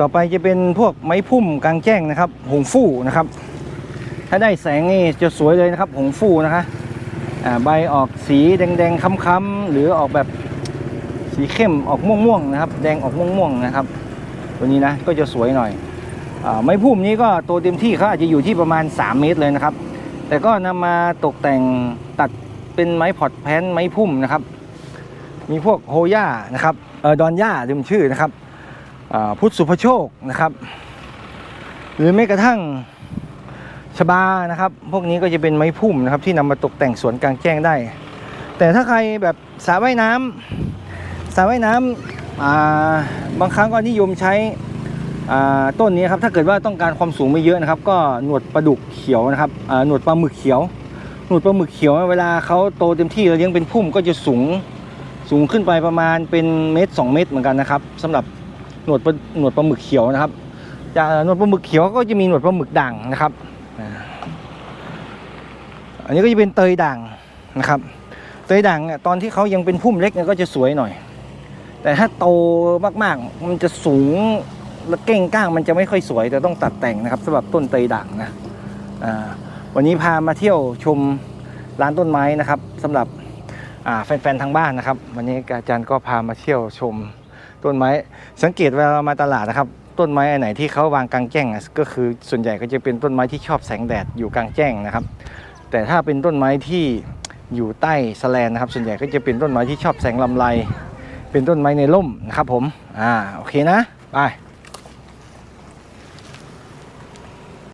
ต่อไปจะเป็นพวกไม้พุ่มกลางแจ้งนะครับ หงฟู่นะครับ ถ้าได้แสงนี่จะสวยเลยนะครับ หงฟู่นะคะใบออกสีแดงๆค้ำๆหรือออกแบบสีเข้มออกม่วงๆนะครับ แดงออกม่วงๆนะครับ ตัวนี้นะก็จะสวยหน่อยอไม้พุ่มนี้ก็โตเต็มที่เขาอาจจะอยู่ที่ประมาณ 3 เมตรเลยนะครับ แต่ก็นำมาตกแต่งตัดเป็นไม้พอดแพนไม้พุ่มนะครับ มีพวกโฮย่านะครับออดอนย่าลืมชื่อนะครับ พุทธสุภโชคนะครับ หรือแม้กระทั่งชบานะครับ พวกนี้ก็จะเป็นไม้พุ่มนะครับ ที่นำมาตกแต่งสวนกลางแจ้งได้ แต่ถ้าใครแบบสระว่ายน้ำสระว่ายน้ำอ่าบางครั้งก็นิยมใช้ต้นนี้ครับถ้าเกิดว่าต้องการความสูงไม่เยอะนะครับ ก็หนวดปลาดุกเขียวนะครับหนวดปลาหมึกเขียว หนวดปลาหมึกเขียวเวลาเขาโตเต็มที่แล้วเลี้ยงเป็นพุ่มก็จะสูงสูงขึ้นไปประมาณเป็นเมตรสองเมตรเหมือนกันนะครับสำหรับ หนวดปลาหนวดปลาหมึกเขียวนะครับจากหนวดปลาหมึกเขียวก็จะมีหนวดปลาหมึกด่างนะครับ อันนี้ก็จะเป็นเตยด่างนะครับเตยด่างเนี่ยตอนที่เขายังเป็นพุ่มเล็กเนี่ยก็จะสวยหน่อย แต่ถ้าโตมากๆ มันจะสูงและเก้งก้างมันจะไม่ค่อยสวยแต่ต้องตัดแต่งนะครับสำหรับต้นเตยด่างนะวันนี้พามาเที่ยวชมร้านต้นไม้นะครับสำหรับแฟนๆทางบ้านนะครับ วันนี้อาจารย์ก็พามาเที่ยวชม ต้นไม้ สังเกตเวลาเรามาตลาดนะครับ ต้นไม้อันไหนที่เขาวางกลางแจ้งก็คือส่วนใหญ่ก็จะเป็นต้นไม้ที่ชอบแสงแดดอยู่กลางแจ้งนะครับ แต่ถ้าเป็นต้นไม้ที่อยู่ใต้สแลนนะครับ ส่วนใหญ่ก็จะเป็นต้นไม้ที่ชอบแสงลำไร เป็นต้นไม้ในร่มนะครับผม อ่า โอเคนะ ไป